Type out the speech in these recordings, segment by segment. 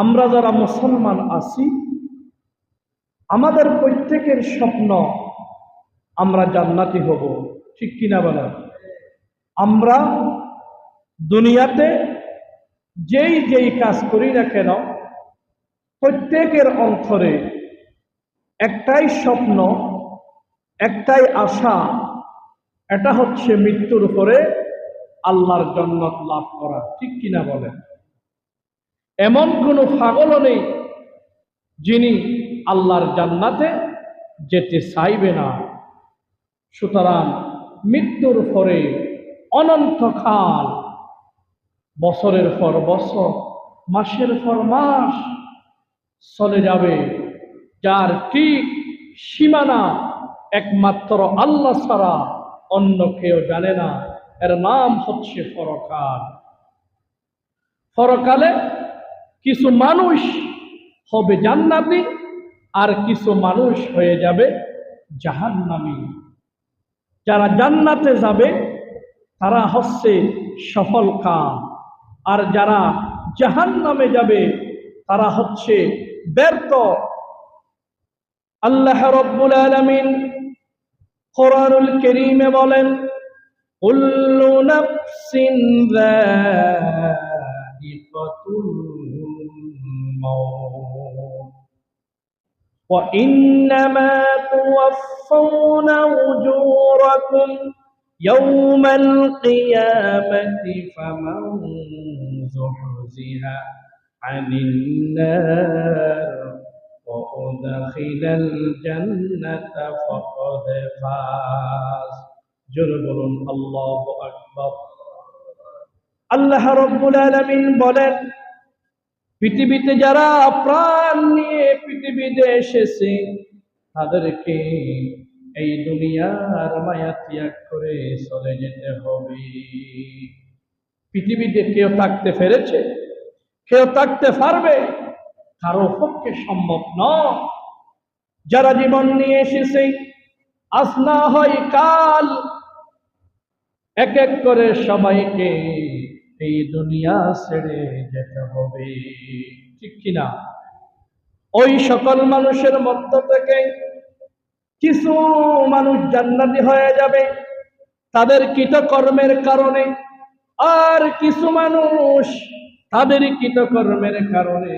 আমরা যারা মুসলমান আছি, আমাদের প্রত্যেকের স্বপ্ন, আমরা জান্নাতি হব। ঠিক কিনা বলেন? আমরা দুনিয়াতে যেই যেই কাজ করি না কেন, প্রত্যেকের অন্তরে একটাই স্বপ্ন, একটাই আশা, এটা হচ্ছে মৃত্যুর পরে আল্লাহর জন্নত লাভ করা। ঠিক কিনা বলেন? এমন কোনো পাগলও নেই যিনি আল্লাহর জান্নাতে যেতে চাইবে না। সুতরাং মৃত্যুর পরে অনন্তকাল, বছরের পর বছর, মাসের পর মাস চলে যাবে, যার ঠিক সীমানা একমাত্র আল্লাহ ছাড়া অন্য কেউ জানে না। এর নাম হচ্ছে পরকাল। পরকালে কিছু মানুষ হবে জান্নাতি আর কিছু মানুষ হয়ে যাবে জাহান্নামী। যারা জান্নাতে যাবে, তারা হচ্ছে সফল কাম। আর যারা জাহান্নামে যাবে, তারা হচ্ছে ব্যর্থ। আল্লাহ রব্বুল আলামিন কোরআনুল কারীমে বলেন, কুল্লু নাফসিন যায়িকাতুল মাউত وإنما توفون أجوركم يوم القيامة فمن زحزح عن النار وأدخل الجنة فقد فاز جربل الله أكبر আল্লাহ রব্বুল আলামিন বলেন পৃথিবীতে যারা প্রাণ নিয়ে পৃথিবীতে এসেছে, তাদেরকে এই দুনিয়ার মায়া ত্যাগ করে চলে যেতে হবে। পৃথিবীতে কেউ থাকতে পেরেছে, কেউ থাকতে পারবে, কারও পক্ষে সম্ভব নয়। যারা জীবন নিয়ে এসেছে, আজ না হয় কাল এক এক করে সবাইকে এই দুনিয়া ছেড়ে যেতে হবে। ঠিক কিনা? ওই সকল মানুষের মধ্য থেকে কিছু মানুষ জান্নাতি হয়ে যাবে। তাদের কৃতকর্মের কারণে আর কিছু মানুষ তাদের কৃতকর্মের কারণে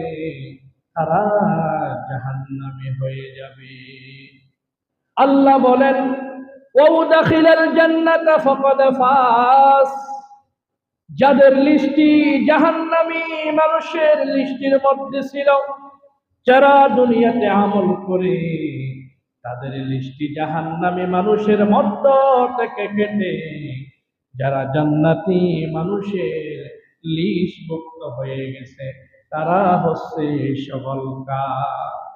তারা জাহান্নামে হয়ে যাবে। আল্লাহ বলেন ও দাখিলাল জান্নাতা ফাকাদ ফাস। যাদের লিস্টি জাহান্নামী মানুষের লিস্টির মধ্যে ছিল, যারা দুনিয়াতে আমল করে, তাদের লিস্টি জাহান্নামী মানুষের মধ্য থেকে কেটে, যারা জান্নাতি মানুষের লিস্ট মুক্ত হয়ে গেছে, তারা হচ্ছে সকল কাজ